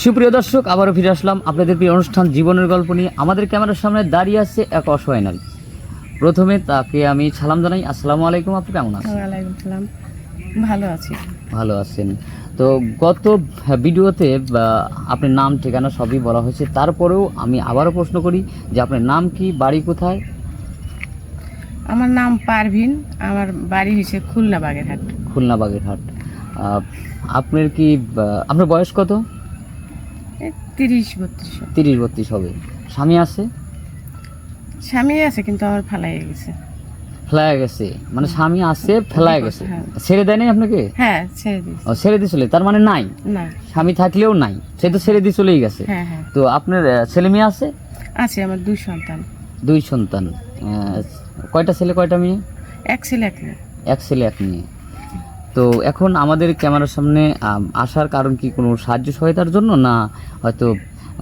সুপ্রিয় দর্শক আবারও ফিরে আসলাম আপনাদের প্রিয় অনুষ্ঠান জীবনের গল্প নিয়ে। আমাদের ক্যামেরার সামনে দাঁড়িয়ে আছে এক অসহায় নারী। প্রথমে তাকে আমি সালাম জানাই। আসসালামু আলাইকুম আপনি কেমন আছেন? ওয়ালাইকুম সালাম। ভালো আছি। ভালো আছেন। তো গত ভিডিওতে আপনার নাম ঠিকানা সবই বলা হয়েছে। তারপরেও আমি আবারও প্রশ্ন করি যে আপনার নাম কি বাড়ি কোথায়? আমার নাম পারভিন। আমার বাড়ি হয়েছে খুলনা বাগেরহাট। খুলনা বাগেরহাট। আপনার কি আপনার বয়স কত? তিরিশ বত্রিশ তিরিশ বত্রিশ হবে। স্বামী আছে? স্বামী আছে কিন্তু আমার ফালাই গেছে। ফেলায় গেছে। মানে স্বামী আছে ফেলায় গেছে। হ্যাঁ। ছেড়ে দেয় নাই আপনাকে? হ্যাঁ ছেড়ে দিয়েছি। ও ছেড়ে দিয়ে চলে তার মানে নাই? না স্বামী থাকলেও নাই। সে তো ছেড়ে দিয়ে চলেই গেছে। হ্যাঁ হ্যাঁ। তো আপনার ছেলে মেয়ে আছে? আছে আমার দুই সন্তান। দুই সন্তান। কয়টা ছেলে কয়টা মেয়ে? এক ছেলে এক মেয়ে। এক ছেলে এক মেয়ে। তো এখন আমাদের ক্যামেরার সামনে আসার কারণ কি কোনো সাহায্য সহায়তার জন্য না হয়তো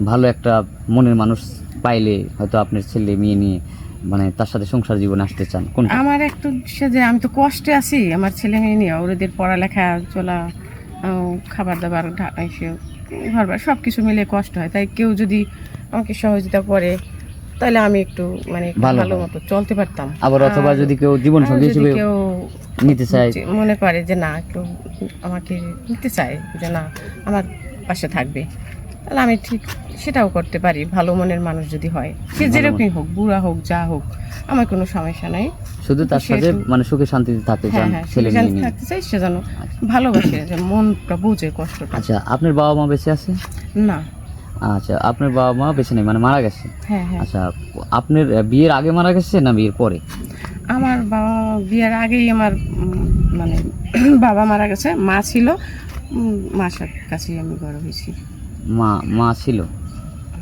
ভালো একটা মনের মানুষ পাইলে হয়তো আপনার ছেলে মেয়ে নিয়ে মানে তার সাথে সংসার জীবনে আসতে চান? কোন আমার একটু সে যে আমি তো কষ্টে আছি আমার ছেলে মেয়ে নিয়ে ওদের পড়ালেখা চলা খাবার দাবার ঘর বাড়ি সব কিছু মিলে কষ্ট হয়। তাই কেউ যদি আমাকে সহযোগিতা করে তাহলে আমি একটু মানে ভালো ভালো মতো চলতে পারতাম। আবার অথবা যদি কেউ জীবন সঙ্গী হিসেবে কেউ নিতে চায়। মনে করে যে না কেউ আমাকে নিতে চায় যে না আমার পাশে থাকবে। তাহলে আমি ঠিক সেটাও করতে পারি ভালো মনের মানুষ যদি হয়। সে যেরকমই হোক বুড়া হোক যা হোক আমার কোনো সমস্যা নাই। শুধু তার সাথে মানে সুখে শান্তিতে থাকতে হ্যাঁ চান হ্যাঁ ছেলে মেয়ে থাকতে চাই সে যেন ভালোবাসে যে মনটা বুঝে কষ্টটা। আচ্ছা আপনার বাবা মা বেঁচে আছে? না। আচ্ছা আপনার বাবা মা বেঁচে নেই মানে মারা গেছে? হ্যাঁ হ্যাঁ। আচ্ছা আপনার বিয়ের আগে মারা গেছে না বিয়ের পরে? আমার বাবা বিয়ের আগেই আমার মানে বাবা মারা গেছে। মা ছিল। মার কাছেই আমি বড় হয়েছি। মা মা ছিল?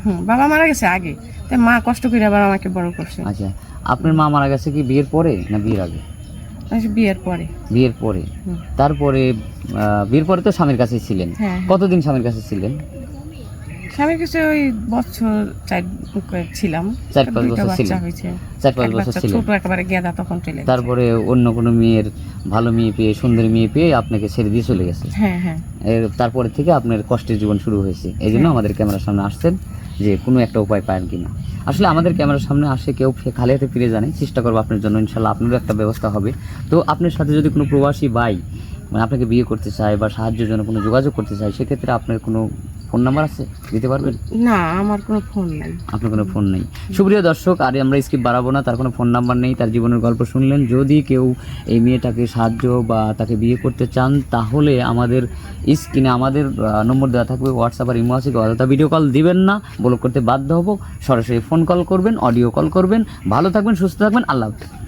হুম বাবা মারা গেছে আগে। তাই মা কষ্ট করে আবার আমাকে বড় করছে। আচ্ছা আপনার মা মারা গেছে কি বিয়ের পরে না বিয়ের আগে? আমি বিয়ের পরে। বিয়ের পরে। তারপরে বিয়ের পরে তো স্বামীর কাছে ছিলেন। হ্যাঁ হ্যাঁ। কতদিন স্বামীর কাছে ছিলেন? কাছে ওই বছর চার ছিলাম। চার পাঁচ বছর হয়েছে। চার পাঁচ বছর ছিলেন? ছোট একেবারে গেদা তখন চলে তারপরে অন্য কোনো মেয়ের ভালো মেয়ে পেয়ে সুন্দরী মেয়ে পেয়ে আপনাকে ছেড়ে দিয়ে চলে গেছে? হ্যাঁ হ্যাঁ। তারপরে থেকে আপনার কষ্টের জীবন শুরু হয়েছে। এই জন্য আমাদের ক্যামেরার সামনে আসছেন যে কোনো একটা উপায় পান কিনা। আসলে আমাদের ক্যামেরার সামনে আসে কেউ খালি হাতে ফিরে জানে চেষ্টা করব আপনার জন্য ইনশাল্লাহ আপনারও একটা ব্যবস্থা হবে। তো আপনার সাথে যদি কোনো প্রবাসী বাই মানে আপনাকে বিয়ে করতে চায় বা সাহায্যের জন্য কোনো যোগাযোগ করতে চায় সেক্ষেত্রে আপনার কোনো ফোন নাম্বার আছে? দিতে পারবেন? না আমার কোনো ফোন নাই। আপনার কোনো ফোন নেই। সুপ্রিয় দর্শক আর আমরা স্কিপ বাড়াবো না তার কোনো ফোন নাম্বার নেই তার জীবনের গল্প শুনলেন। যদি কেউ এই মেয়েটাকে সাহায্য বা তাকে বিয়ে করতে চান তাহলে আমাদের স্ক্রিনে আমাদের নম্বর দেওয়া থাকবে হোয়াটসঅ্যাপ আর ইমো আছে অযথা ভিডিও কল দিবেন না ব্লক করতে বাধ্য হব। সরাসরি ফোন কল করবেন অডিও কল করবেন। ভালো থাকবেন সুস্থ থাকবেন আল্লাহ হাফেজ।